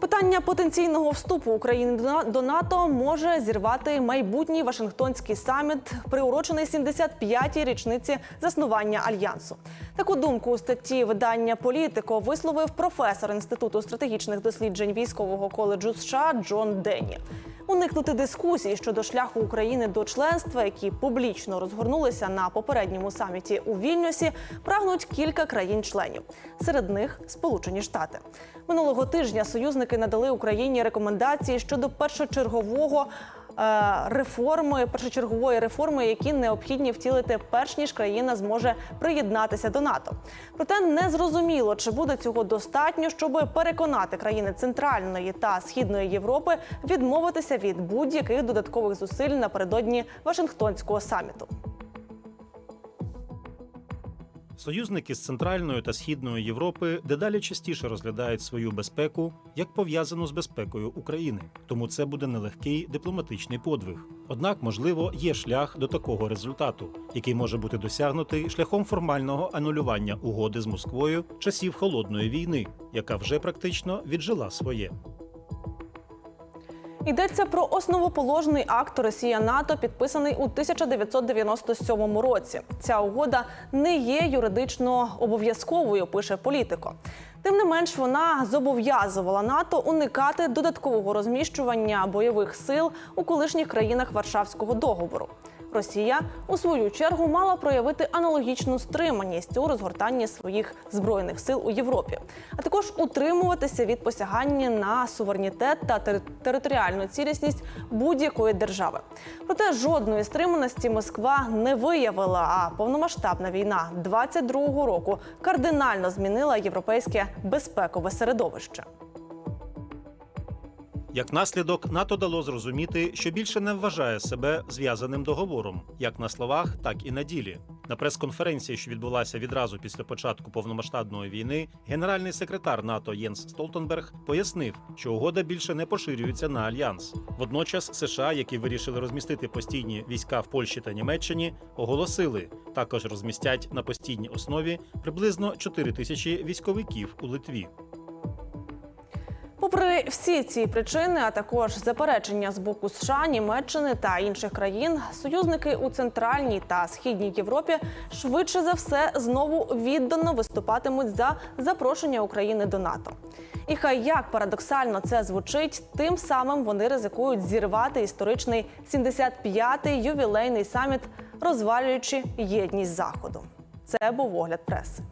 Питання потенційного вступу України до НАТО може зірвати майбутній Вашингтонський саміт, приурочений 75-й річниці заснування альянсу. Таку думку у статті видання Політико висловив професор інституту стратегічних досліджень військового коледжу США Джон Денні. Уникнути дискусій щодо шляху України до членства, які публічно розгорнулися на попередньому саміті у Вільнюсі, прагнуть кілька країн-членів. Серед них Сполучені Штати. Минулого тижня союзники надали Україні рекомендації щодо першочергового. Е, Реформи першочергової реформи, які необхідні втілити, перш ніж країна зможе приєднатися до НАТО. Проте не зрозуміло, чи буде цього достатньо, щоб переконати країни Центральної та Східної Європи відмовитися від будь-яких додаткових зусиль напередодні Вашингтонського саміту. Союзники з Центральної та Східної Європи дедалі частіше розглядають свою безпеку як пов'язану з безпекою України. Тому це буде нелегкий дипломатичний подвиг. Однак, можливо, є шлях до такого результату, який може бути досягнутий шляхом формального анулювання угоди з Москвою часів холодної війни, яка вже практично віджила своє. Йдеться про основоположний акт Росія НАТО, підписаний у 1997 році. Ця угода не є юридично обов'язковою, пише політико. Тим не менш, вона зобов'язувала НАТО уникати додаткового розміщування бойових сил у колишніх країнах Варшавського договору. Росія у свою чергу мала проявити аналогічну стриманість у розгортанні своїх збройних сил у Європі, а також утримуватися від посягання на суверенітет та тери- територіальну цілісність будь-якої держави. Проте жодної стриманості Москва не виявила. А повномасштабна війна 22-го року кардинально змінила європейське безпекове середовище. Як наслідок, НАТО дало зрозуміти, що більше не вважає себе зв'язаним договором, як на словах, так і на ділі. На прес-конференції, що відбулася відразу після початку повномасштабної війни, генеральний секретар НАТО Єнс Столтенберг пояснив, що угода більше не поширюється на альянс. Водночас США, які вирішили розмістити постійні війська в Польщі та Німеччині, оголосили також розмістять на постійній основі приблизно 4 тисячі військовиків у Литві. Попри всі ці причини, а також заперечення з боку США, Німеччини та інших країн, союзники у центральній та східній Європі швидше за все знову віддано виступатимуть за запрошення України до НАТО. І хай як парадоксально це звучить, тим самим вони ризикують зірвати історичний 75-й ювілейний саміт, розвалюючи єдність заходу. Це був огляд преси.